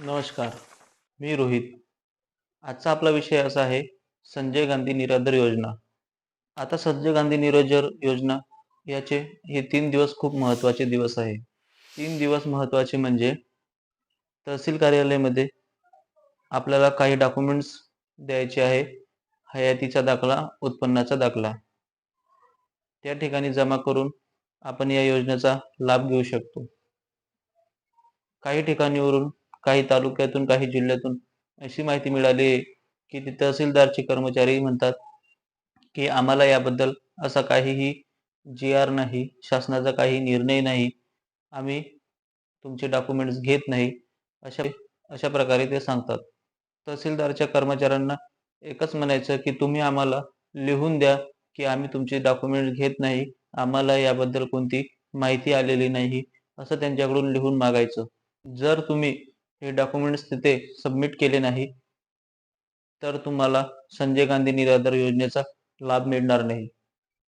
नमस्कार मी रोहित. आजचा आपला विषय असा आहे संजय गांधी निराधार योजना. आता संजय गांधी निराधार योजना याचे हे तीन दिवस खूप महत्त्वाचे दिवस आहे. तीन दिवस महत्त्वाचे म्हणजे तहसील कार्यालयामध्ये आपल्याला काही डॉक्युमेंट्स द्यायचे आहे हयातीचा दाखला उत्पन्नाचा दाखला. त्या ठिकाणी जमा करून आपण या योजनेचा लाभ घेऊ शकतो. काही ठिकाणीवरून काही तालुक्यातून काही जिल्ह्यातून अशी माहिती मिळाली आहे की ते तहसीलदारचे कर्मचारी म्हणतात की आम्हाला याबद्दल असा काहीही जी आर नाही शासनाचा काही निर्णय नाही आम्ही तुमचे डॉक्युमेंट्स घेत नाही अशा अशा प्रकारे ते सांगतात. तहसीलदारच्या कर्मचाऱ्यांना एकच म्हणायचं की तुम्ही आम्हाला लिहून द्या की आम्ही तुमचे डॉक्युमेंट्स घेत नाही आम्हाला याबद्दल कोणती माहिती आलेली नाही असं त्यांच्याकडून लिहून मागायचं. जर तुम्ही हे डॉक्युमेंट्स तिथे सबमिट केले नाही तर तुम्हाला संजय गांधी निराधार योजनेचा लाभ मिळणार नाही.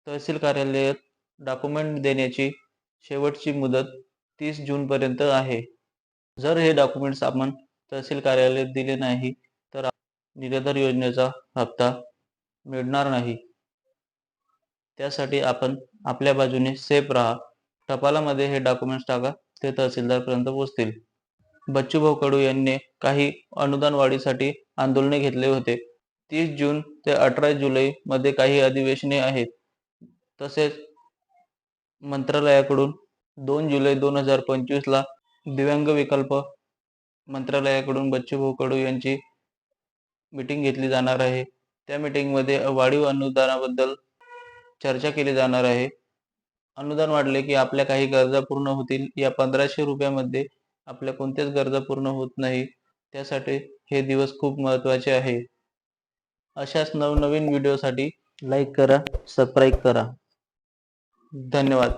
तहसील कार्यालयात डॉक्युमेंट देण्याची शेवटची मुदत तीस जूनपर्यंत आहे. जर हे डॉक्युमेंट्स आपण तहसील कार्यालयात दिले नाही तर निराधार योजनेचा हप्ता मिळणार नाही. त्यासाठी आपण आपल्या बाजूने सेफ राहा. टपालामध्ये हे डॉक्युमेंट्स टाका ते तहसीलदारपर्यंत पोहोचतील. बच्चूभाऊ कडू यांनी काही अनुदान वाढीसाठी आंदोलने घेतले होते. तीस जून ते अठरा जुलै मध्ये काही अधिवेशने आहेत. तसेच मंत्रालयाकडून दोन जुलै दोन हजार पंचवीस ला दिव्यांग विकल्प मंत्रालयाकडून बच्चूभाऊ कडू यांची मीटिंग घेतली जाणार आहे. त्या मीटिंगमध्ये वाढीव अनुदानाबद्दल चर्चा केली जाणार आहे. अनुदान वाढले की आपल्या काही गरजा पूर्ण होतील. या पंधराशे रुपयामध्ये आपल्या कोणत्याच गरजा पूर्ण होत नाही. त्यासाठी हे दिवस खूप महत्त्वाचे आहे. अशाच नवनवीन व्हिडिओसाठी लाईक करा सबस्क्राईब करा. धन्यवाद.